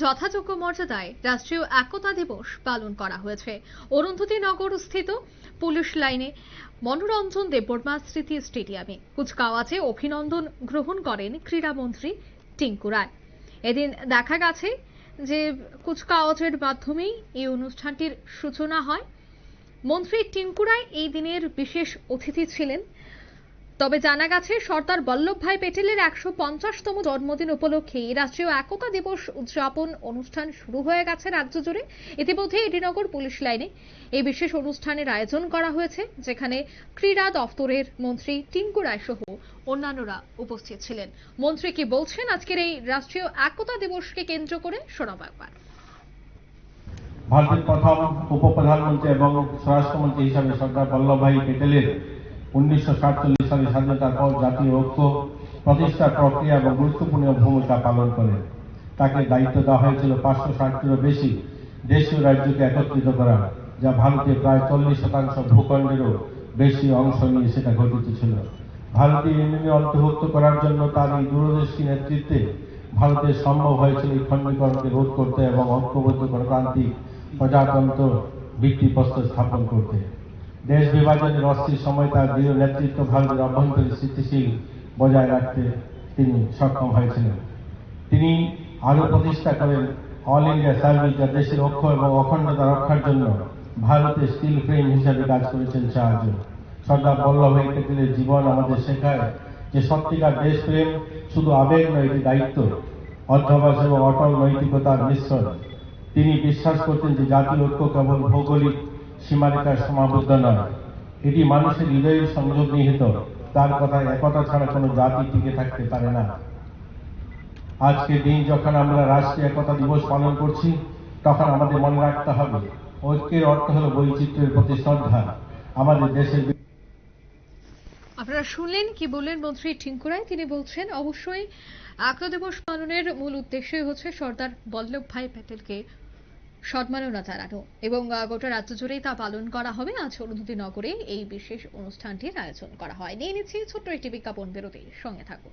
যথাযোগ্য মর্যাদায় রাষ্ট্রীয় একতা দিবস পালন করা হয়েছে। অরুন্ধতী নগর স্থিত পুলিশ লাইনে মনোরঞ্জন দেববর্মা স্মৃতি স্টেডিয়ামে। কুচকাওয়াজে অভিনন্দন গ্রহণ করেন ক্রীড়ামন্ত্রী টিঙ্কু রায়। এদিন দেখা গেছে যে কুচকাওয়াজের মাধ্যমেই এই অনুষ্ঠানটির সূচনা হয়। মন্ত্রী টিঙ্কু রায় এই দিনের বিশেষ অতিথি ছিলেন। তবে জানা গেছে, সর্দার বল্লভভাই পেটেলের একশো পঞ্চাশতম জন্মদিন উপলক্ষে রাষ্ট্রীয় একতা দিবস উদযাপন অনুষ্ঠান শুরু হয়ে গেছে রাজ্য জুড়ে। ইতিমধ্যে এডিনগর পুলিশ লাইনে এই বিশেষ অনুষ্ঠানের আয়োজন করা হয়েছে, যেখানে ক্রীড়া দফতরের মন্ত্রী টিঙ্কু রায় সহ অন্যান্যরা উপস্থিত ছিলেন। মন্ত্রী কি বলছেন? আজকের এই রাষ্ট্রীয় একতা দিবসকে কেন্দ্র করে শোনাবো একবার। ভারতের প্রথম উপপ্রধানমন্ত্রী এবং স্বরাষ্ট্রমন্ত্রী হিসাবে সর্দার বল্লভভাই প্যাটেলের উনিশশো সাতচল্লিশ সালে স্বাধীনতার পর জাতীয় ঐক্য প্রতিষ্ঠার প্রক্রিয়া এবং গুরুত্বপূর্ণ ভূমিকা পালন করেন তাকে দায়িত্ব দেওয়া হয়েছিল পাঁচশো ষাটটিরও বেশি দেশীয় রাজ্যকে একত্রিত করা, যা ভারতের প্রায় চল্লিশ শতাংশ ভূখণ্ডেরও বেশি অংশ নিয়ে সেটা ঘটিত ছিল। ভারতীয় ইউনিয়নে অন্তর্ভুক্ত করার জন্য তার এই দূরদর্শী নেতৃত্বে ভারতের সম্ভব হয়েছিল এই খণ্ডীকরণকে রোধ করতে এবং ঐক্যবদ্ধ গণতান্ত্রিক প্রজাতন্ত্র ভিত্তিপ্রস্তর স্থাপন করতে। দেশ বিভাজনের অস্থির সময় তার দৃঢ় নেতৃত্ব ভারতের অভ্যন্তরীণ স্থিতিশীল বজায় রাখতে তিনি সক্ষম হয়েছিলেন। তিনি আরও প্রতিষ্ঠা করেন অল ইন্ডিয়া সার্ভিস যা দেশের অক্ষ এবং অখণ্ডতা রক্ষার জন্য ভারতের স্টিল ফ্রেম হিসাবে কাজ করেছেন সাহায্য। সর্দার বল্লভভাই প্যাটেলের জীবন আমাদের শেখায় যে সত্যিকার দেশপ্রেম শুধু আবেগ নয়, এটি দায়িত্ব। অধ্যবসায় এবং অটল নৈতিকতার মিশ্রণ। তিনি বিশ্বাস করতেন যে জাতীয় ঐক্য কেবল ভৌগোলিক সীমারেখার সীমাবদ্ধ নয়। এটি মানুষের হৃদয়ের সংযোগ নিহিত। তার কথায় একতা ছাড়া কোনো জাতি টিকে থাকতে পারে না। আজকে দিন যখন আমরা রাষ্ট্রীয় একতা দিবস পালন করছি, তখন আমাদের মনে রাখতে হবে, ঐক্যের অর্থ হল বৈচিত্র্যের প্রতি শ্রদ্ধা। আমাদের দেশের আপনারা শুনলেন কি বললেন মন্ত্রী টিঙ্কু রায় তিনি বলছেন, অবশ্যই একতা দিবস পালনের মূল উদ্দেশ্যই হচ্ছে সর্দার বল্লভ ভাই প্যাটেলকে সম্মাননা জানানো এবং গোটা রাজ্য জুড়েই তা পালন করা হবে। আজ অনুভূতি নগরে এই বিশেষ অনুষ্ঠানটির আয়োজন করা হয়। নিয়ে নিচ্ছি ছোট্ট একটি বিজ্ঞাপন বিরতি সঙ্গে থাকুন।